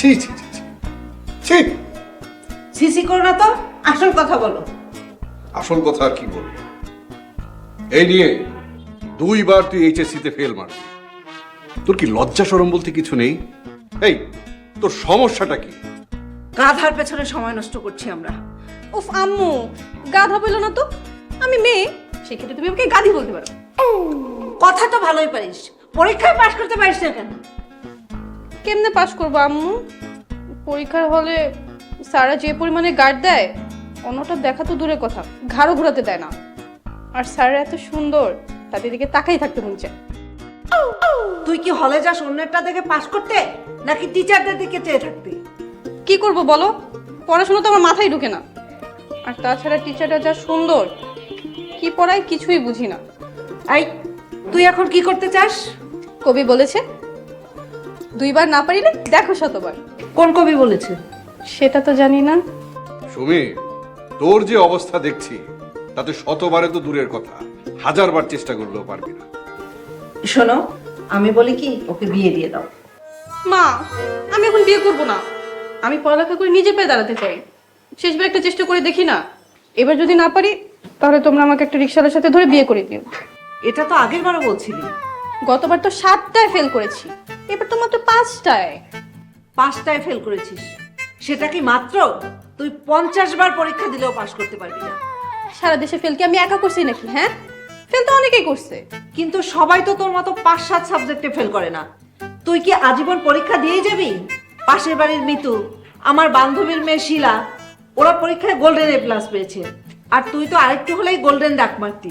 ছি ছি ছি ছি। ছি। সিসি করো না তো। আসল কথা বলো। আসল কথা আর কি বলব? এই নিয়ে দুইবার তুই এইচএসসি তে ফেল মারবি। তোর কি লজ্জা সরম বলতে কিছু নেই? এই তোর সমস্যাটা কি? গাধার পেছনে সময় নষ্ট করছি আমরা। উফ আম্মু গাধা বলল না তো? আমি মেয়ে সেক্ষেত্রে তুমি আমাকে গাধি বলতে পারো। কথা তো ভালোই পারিস। পরীক্ষায় পাশ করতে পারিস না কেন? কেমনে পাস করব আম্মু? পরীক্ষার হলে স্যারা যে পরিমাণে গার্ড দেয় অন্যটা দেখা তো দূরের কথা ঘাড়ও ঘোরাতে দেয় না। আর স্যাররা এত সুন্দর তাদের দিকে তাকাই থাকতে মন চায়। তুই কি হলে যাস অন্যেরটা দেখে পাশ করতে নাকি টিচারদের দিকে চেয়ে থাকতি কি করব বলো? পড়াশোনা তো আমার মাথায় ঢুকে না। আর তাছাড়া টিচারটা যা সুন্দর কি পড়ায় কিছুই বুঝি না। আই তুই এখন কি করতে চাস? কবি বলেছে দুইবার না পারিলে দেখো শতবার। কোন কবি বলেছে? সেটা তো জানি না। সুমি তোর যে অবস্থা দেখছি তাতে শতবারে তো দূরের কথা। হাজারবার চেষ্টা করলেও পারবি না। শোনো আমি বলি কি ওকে বিয়ে দিয়ে দাও। মা আমি এখন বিয়ে করব না। আমি পড়ালেখা করে নিজে পায়ে দাঁড়াতে চাই। শেষবার একটা চেষ্টা করে দেখি না। এবার যদি না পারি তাহলে তোমরা আমাকে একটা রিক্সাওয়ালার সাথে ধরে বিয়ে করে দিও। এটা তো আগের বারও বলছিলি। গতবার তো সাতটায় ফেল করেছি। এবার তো মাত্র পাঁচটায়। পাঁচটায় ফেল করেছিস। সেটা কি মাত্র? তুই পঞ্চাশ বার পরীক্ষা দিলেও পাশ করতে পারবি না। সারা দেশে ফেল কি আমি একা করছি নাকি হ্যাঁ? ফেল তো অনেকেই করছে। কিন্তু সবাই তো তোর মতো পাঁচ সাত সাবজেক্টে ফেল করে না। তুই কি আজীবন পরীক্ষা দিয়ে যাবি? পাশের বাড়ির মিতু আমার বান্ধবীর মেয়ে শিলা ওরা পরীক্ষায় গোল্ডেন এ প্লাস পেয়েছে। আর তুই তো আরেকটু হলেই গোল্ডেন ডাক মারতি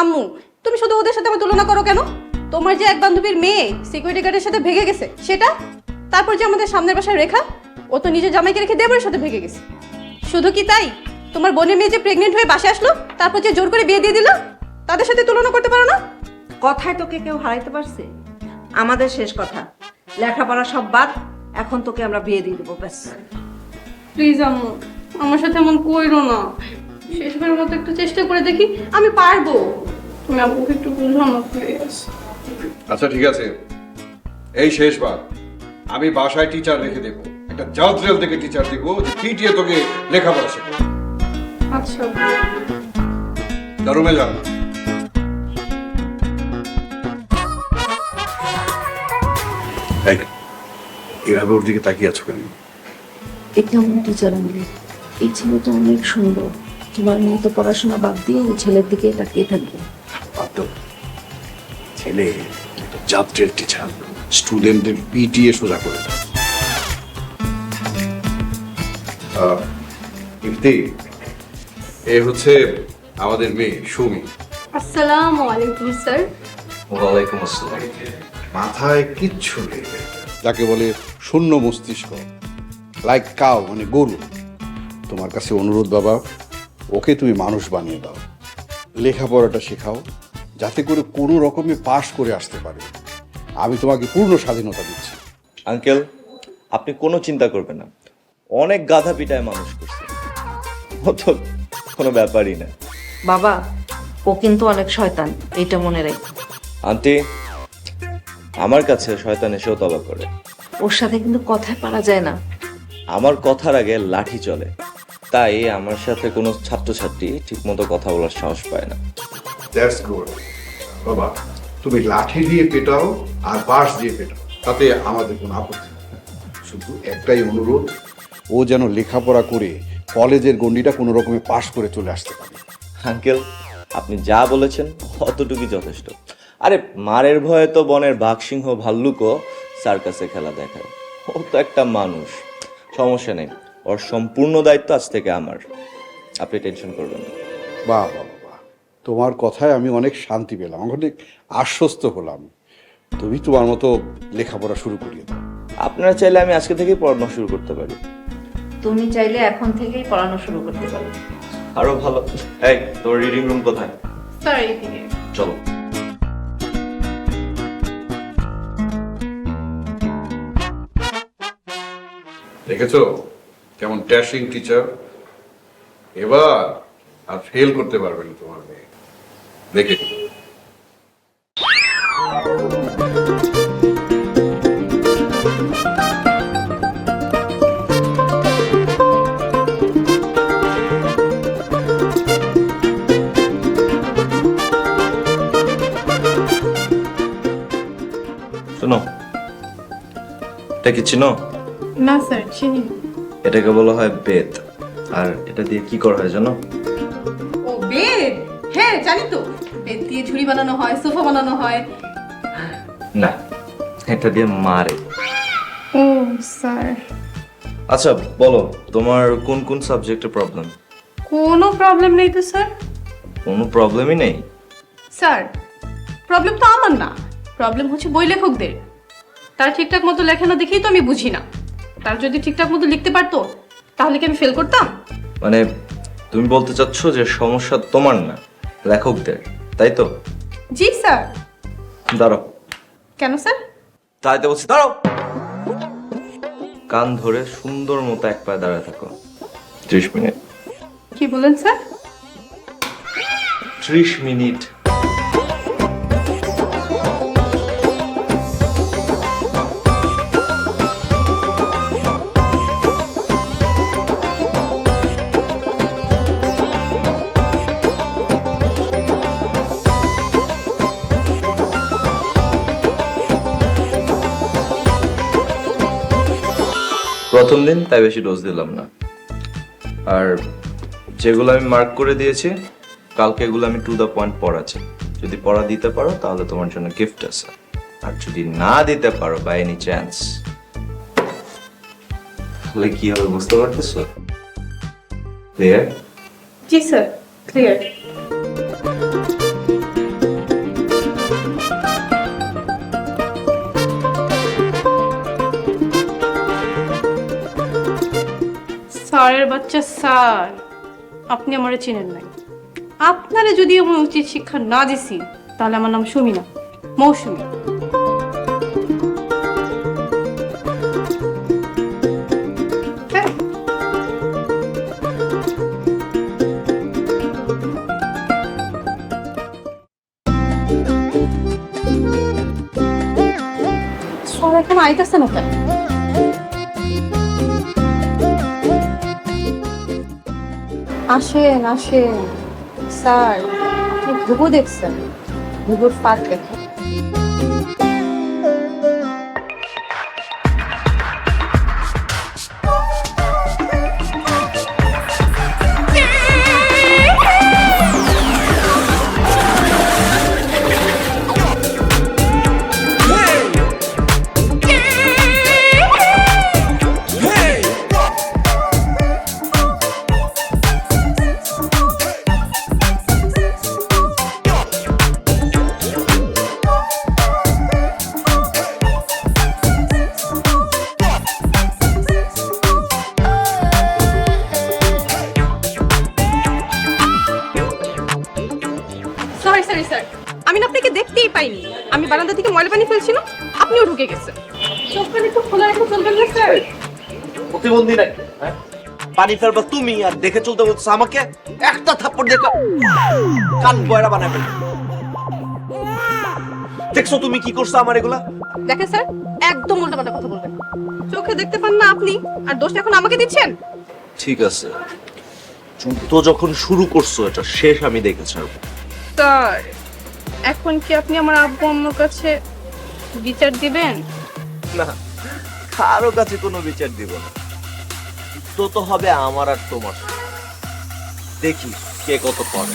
আম্মু তুমি শুধু ওদের সাথে আমার তুলনা করো কেন? তোমার যে এক বান্ধবীর মেয়ে সিকিউরিটি গার্ডের সাথে ভেগে গেছে সেটা? তারপর যে আমাদের সামনের বাসায় রেখা ও তো নিজের জামাইকে রেখে দেবরের সাথে ভেগে গেছে। শুধু কি তাই? তোমার বোনের মেয়ে যে প্রেগনেন্ট হয়ে বাসে আসলো তারপর যে জোর করে বিয়ে দিয়ে দিল তাদের সাথে তুলনা করতে পারো না? কথায় তোকে কেউ হারাইতে পারছে? আমাদের শেষ কথা। লেখাপড়া সব বাদ এখন তোকে আমরা বিয়ে দিয়ে দেবো ব্যাস। প্লিজ আম্মু আমার সাথে এমন কইরো না। শেষবারের মতো একটু চেষ্টা করে দেখি আমি পারব। তুমি আব্বুকে একটু বুঝো না প্লিজ আচ্ছা ঠিক আছে। এই শেষবার আমি বাসায় টিচার রেখে দেবো। একটা জাজরেল থেকে টিচার দিব যে পিটিয়ে তোকে লেখাপড়া শেখা আচ্ছা। রুমে যান এই, এভাবে ওর দিকে তাকিয়ে আছো কেন? এটা আমার টিচার আমি? এই ছেলেটা অনেক সুন্দর। তোমার মেয়ে তো পড়াশোনা বাদ দিয়ে ওই ছেলের দিকে তাকিয়ে থাকবে। ছেলে জাত্রের টিচার স্টুডেন্টদের পিটিএ সোজা করে দেয়। ইফতি এ হচ্ছে আমাদের মেয়ে সুমি। আসসালামু আলাইকুম স্যার। ওয়ালাইকুম আসসালাম। মাথায় কিচ্ছু নেই। যাকে বলে শূন্য মস্তিষ্ক। লাইক কাউ মানে গরু। তোমার কাছে অনুরোধ বাবা ওকে তুমি মানুষ বানিয়ে দাও। লেখাপড়াটা শেখাও। যাতে করে কোনো রকমে পাশ করে আসতে পারে। আমি তোমাকে পূর্ণ স্বাধীনতা দিচ্ছি। আঙ্কেল আপনি কোনো চিন্তা করবেন না। অনেক গাধা পিটায় মানুষ করছে। ও তো কোনো ব্যাপারই না। বাবা ও কিন্তু অনেক শয়তান এইটা মনে রাখো। আন্টি আমার কাছে শয়তান এসেও তবা করে। ওর সাথে কিন্তু কথায় পারা যায় না। আমার কথার আগে লাঠি চলে। তাই আমার সাথে কোনো ছাত্রছাত্রী ঠিকমতো কথা বলার সাহস পায় না। দ্যাটস গুড বাবা তুমি লাঠি দিয়ে পেটাও আর বাঁশ দিয়ে পেটাও তাতে আমাদের কোনো আপত্তি শুধু একটাই অনুরোধ ও যেন লেখাপড়া করে কলেজের গণ্ডিটা কোনো রকমে পাশ করে চলে আসতে পারে। আঙ্কেল আপনি যা বলেছেন অতটুকুই যথেষ্ট। আরে মারের ভয়ে তো বনের বাঘ সিংহ ভাল্লুকও সার্কাসে খেলা দেখায়। ও তো একটা মানুষ। সমস্যা নেই ওর সম্পূর্ণ দায়িত্ব আজ থেকে আমার। আপনি টেনশন করবেন না। বাহ বাহ। তোমার কথায় আমি অনেক শান্তি পেলাম অনেক আশ্বস্ত হলাম। তুমি তোমার মতো লেখাপড়া শুরু করিয়ে দাও। আপনারা চাইলে আমি আজকে থেকেই পড়ানো শুরু করতে পারি। তুমি চাইলে এখন থেকেই পড়ানো শুরু করতে পারো। আরও ভালো। এই তোর রিডিং রুম কোথায়? স্যার এইদিকে চলো। দেখেছ? কেমন ট্যাশিং টিচার এবার আর ফেল করতে পারবে না তোমার। রেখে দিই শোনো এটা কি চিনো? না স্যার চিনি। এটাকে বলা হয় বেদ আর এটা দিয়ে কি করা হয় জানো? ও বেদ হ্যাঁ জানি তো। বেড দিয়ে ঝুড়ি বানানো হয় সোফা বানানো হয়। না এটা দিয়ে মারে। ও স্যার। আচ্ছা বলো তোমার কোন কোন সাবজেক্টে প্রবলেম কোনো প্রবলেম নেই তো স্যার। কোনো প্রবলেমই নেই? স্যার প্রবলেম তো আমার না। প্রবলেম হচ্ছে বই লেখকদের। তার ঠিকঠাক মতো লেখে না দেখেই তো আমি বুঝি না। তার যদি ঠিকঠাক মতো লিখতে পারতো তাহলে কি আমি ফেল করতাম? মানে তুমি বলতে চাচ্ছ যে সমস্যা তোমার না লেখকদের। তাই তো? জি স্যার। দাঁড়াও। কেন স্যার? তাই তো বলছি দাঁড়াও। কান ধরে সুন্দর মতো এক পায়ে দাঁড়ায় থাকো। ত্রিশ মিনিট। কি বলেন স্যার? ত্রিশ মিনিট। প্রথম দিন তাই বেশি ডোজ দিলাম না। আর যেগুলো আমি মার্ক করে দিয়েছি, কালকে এগুলো আমি টু দ্য পয়েন্ট পড়াচ্ছি। যদি পড়া দিতে পারো, তাহলে তোমার জন্য গিফট আছে। আর যদি না দিতে পারো বাই এনি চান্স তাহলে কি হবে বুঝতে পারতেছো? ক্লিয়ার জি স্যার ক্লিয়ার স্যারের বাচ্চা, স্যার। আপনি আমারে চেনেন নাই। আপনারে যদি আমি উচিত শিক্ষা না দিছি, তাহলে আমার নাম সুমিনা, মৌসুমী। এখন আইতেছে না কেন? আসেন আসেন। স্যার আপনি ঘুঘু দেখছেন? ঘুঘুর ফাঁক দেখেন। বারান্দা থেকে ময়লা পানি ফেলছিলাম আপনিও ঢুকে গেছেন। চোখ পানি একটু খোলা রেখে চলবেন না স্যার? প্রতিবন্ধী নাকি? হ্যাঁ? পানি ফেলবা তুমি আর দেখে চলতে বলছো আমাকে একটা থাপ্পড় দেখো কান বয়রা বানাবে। দেখছ তুমি কি করছ আমার এগুলা? দেখেন স্যার একদম উল্টাপাল্টা কথা বলবেন চোখে দেখতে পান না আপনি আর দোষটা এখন আমাকে দিচ্ছেন? ঠিক আছে। যুদ্ধ যখন শুরু করছ এটা শেষ আমি দেখে ছাড়বো। স্যার এখন কি আপনি আমার আব্বু আম্মুর কাছে বিচার দিবেন? না, কারও কাছে কোনো বিচার দিব না। তো তো হবে আমার আর তোমার। দেখি কে কত পারে